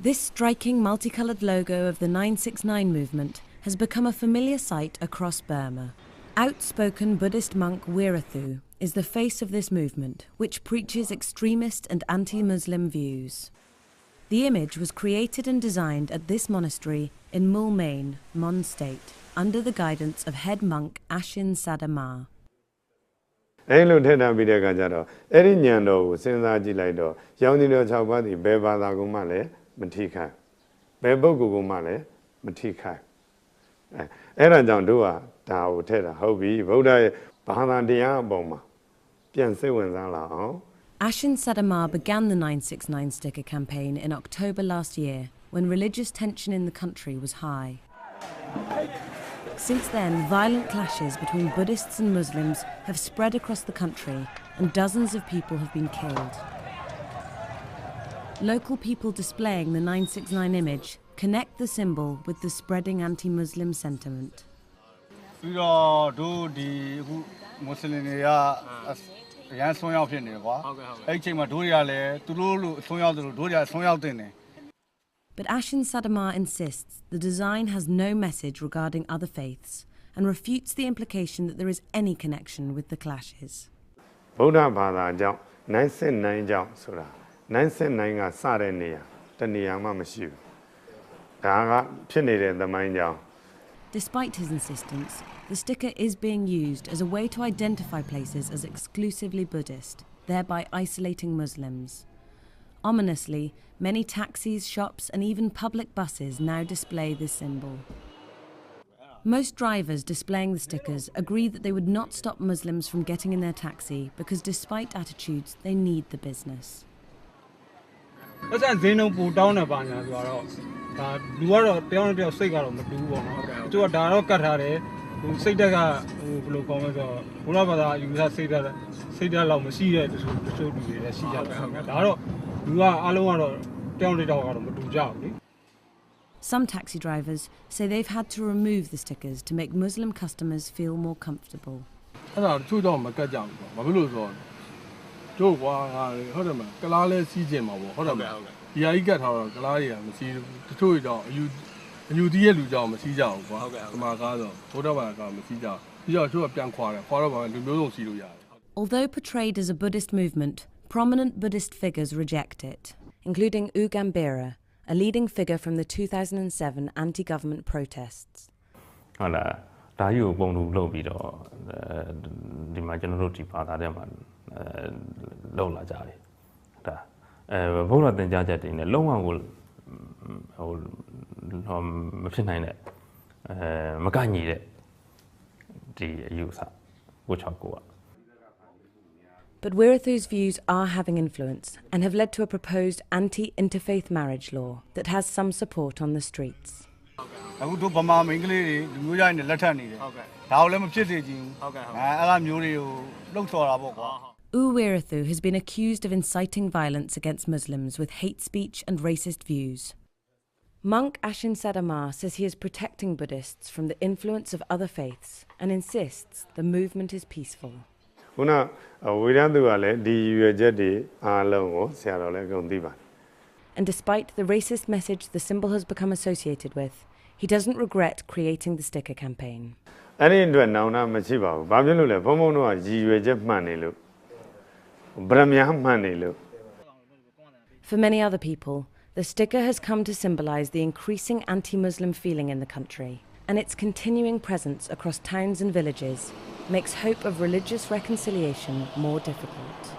This striking multicoloured logo of the 969 movement has become a familiar sight across Burma. Outspoken Buddhist monk Wirathu is the face of this movement, which preaches extremist and anti Muslim views. The image was created and designed at this monastery in Mulmain, Mon State, under the guidance of head monk Ashin Sadamar. အဲလိုထည့်ထားပြီးတဲ့အခါကျတော့အဲ့ဒီညံတော်ကိုစဉ်းစားကြည့်လိုက်တော့ရောင်ကြီးတော်6ပါးဒီဘယ်ဘာသာကမှလည်း မထိခိုက်ဘယ်ပုဂ္ဂိုလ်ကမှလည်းမထိခိုက်အဲအဲ့ဒါကြောင့်တို့ကဒါကိုထည့်တာဟုတ်ပြီဗုဒ္ဓရဲ့ဘာသာတရားအပေါ်မှာပြန်စိတ်ဝင်စားလာအောင် Ashin Sadamar began the 969 sticker campaign in October last year when religious tension in the country was high. Since then, violent clashes between Buddhists and Muslims have spread across the country and dozens of people have been killed. Local people displaying the 969 image connect the symbol with the spreading anti Muslim sentiment. ပြီးတော့တို့ဒီအခုမွတ်စလင်တွေကအရန်ဆွမ်းရောက်ဖြစ်နေတယ်ကွာဟုတ်ကဲ့ဟုတ်ကဲ့အဲ့ဒီအချိန်မှာတို့တွေကလည်းသူတို့လိုအဆွမ်းရောက်တယ်လို့တို့တွေကဆွမ်းရောက်တင်တယ် But Ashin Sadamar insists the design has no message regarding other faiths and refutes the implication that there is any connection with the clashes. ဗုဒ္ဓဘာသာကြောင့်979ကြောင့်ဆိုတာ 979ကစတဲ့နေရာတနေရာမှမရှိဘူးဒါကဖြစ်နေတဲ့သမိုင်းကြောင့် Despite his insistence, the sticker is being used as a way to identify places as exclusively Buddhist, thereby isolating Muslims. Ominously, many taxis, shops, and even public buses now display this symbol. Most drivers displaying the stickers agree that they would not stop Muslims from getting in their taxi because, despite attitudes, they need the business. ပတ်စံဈေးနှုန်းပူတောင်းတယ်ပါညာဆိုတော့ဒါလူကတော့တယောက်နဲ့တယောက်စိတ်ကတော့မတူဘူးပေါ့နော်သူကဒါတော့ကတ်ထားတယ်ဟိုစိတ်တက်ကဟိုဘယ်လိုကောင်းလဲဆိုတော့ဘုရားဘာသာယူဆစိတ်တက်စိတ်တက်လောက်မရှိတဲ့တချို့တချို့လူတွေလည်းရှိကြတယ်ဟုတ်ကဲ့ဒါတော့လူကအားလုံးကတော့တယောက်နဲ့တယောက်ကတော့မတူကြဘူးလေ Some taxi drivers say they've had to remove the stickers to make Muslim customers feel more comfortable. အဲ့ဒါတချို့တော့မကတ်ကြဘူးပေါ့ဘာဖြစ်လို့ဆိုတော့ တို့ကွာငါဟုတ်တယ်မလားကလားလဲစီးကျင်မှာပေါ့ဟုတ်တယ်မလားဒီဟာကြီးကတ်ထားတော့ကလားတွေကမစီးဘူးတချို့တော့အယူအယူတီးရဲ့လူကြောင့်မစီးကြဘူးကွာဒီမှာကားဆိုဘုရားဘာသာကမစီးကြဘူးပြီးတော့တချို့ကပြန်ခွာတယ်ခွာတော့ဗာလူမျိုးစုံစီးလို့ရတယ် Although portrayed as a Buddhist movement, prominent Buddhist figures reject it, including U Gambira, a leading figure from the 2007 anti government protests. ဟုတ်လားဒါကြီးကိုပုံတူလုပ်ပြီးတော့အဲဒီမှာကျွန်တော်တို့ဒီဘာသာထဲမှာအဲ လောက်လာကြတယ်ဒါအဲဘုရားသင်ကြားချက်တွေနဲ့လုံးဝကိုဟိုမဖြစ်နိုင်တဲ့အဲမကန့်ညီတဲ့ဒီအယူဆကိုချောက်ကိုက But Wirathu's views are having influence and have led to a proposed anti interfaith marriage law that has some support on the streets. အခုတို့ဗမာမိန်းကလေးတွေလူမျိုးကြိုင်နဲ့လက်ထပ်နေတယ်ဟုတ်ကဲ့ဒါကိုလည်းမဖြစ်စေချင်ဘူးဟုတ်ကဲ့အဲအဲ့လိုမျိုးတွေကိုလှုပ်ဆော်တာပေါ့ကွာ U Wirathu has been accused of inciting violence against Muslims with hate speech and racist views. Monk Ashin Sadamar says he is protecting Buddhists from the influence of other faiths and insists the movement is peaceful. ခုနဝေရသူကလည်းဒီရွယ်ချက်တွေအားလုံးကိုဆရာတော်လည်းအကုန်သိပါတယ် And despite the racist message the symbol has become associated with, he doesn't regret creating the sticker campaign. အဲ့ဒီအတွက်နောင်နာမရှိပါဘူးဘာဖြစ်လို့လဲဘုံဘုံတို့ကရည်ရွယ်ချက်မှန်နေလို့ဗရမ ्या မှန်နေလို့ For many other people, the sticker has come to symbolize the increasing anti Muslim feeling in the country, and its continuing presence across towns and villages makes hope of religious reconciliation more difficult.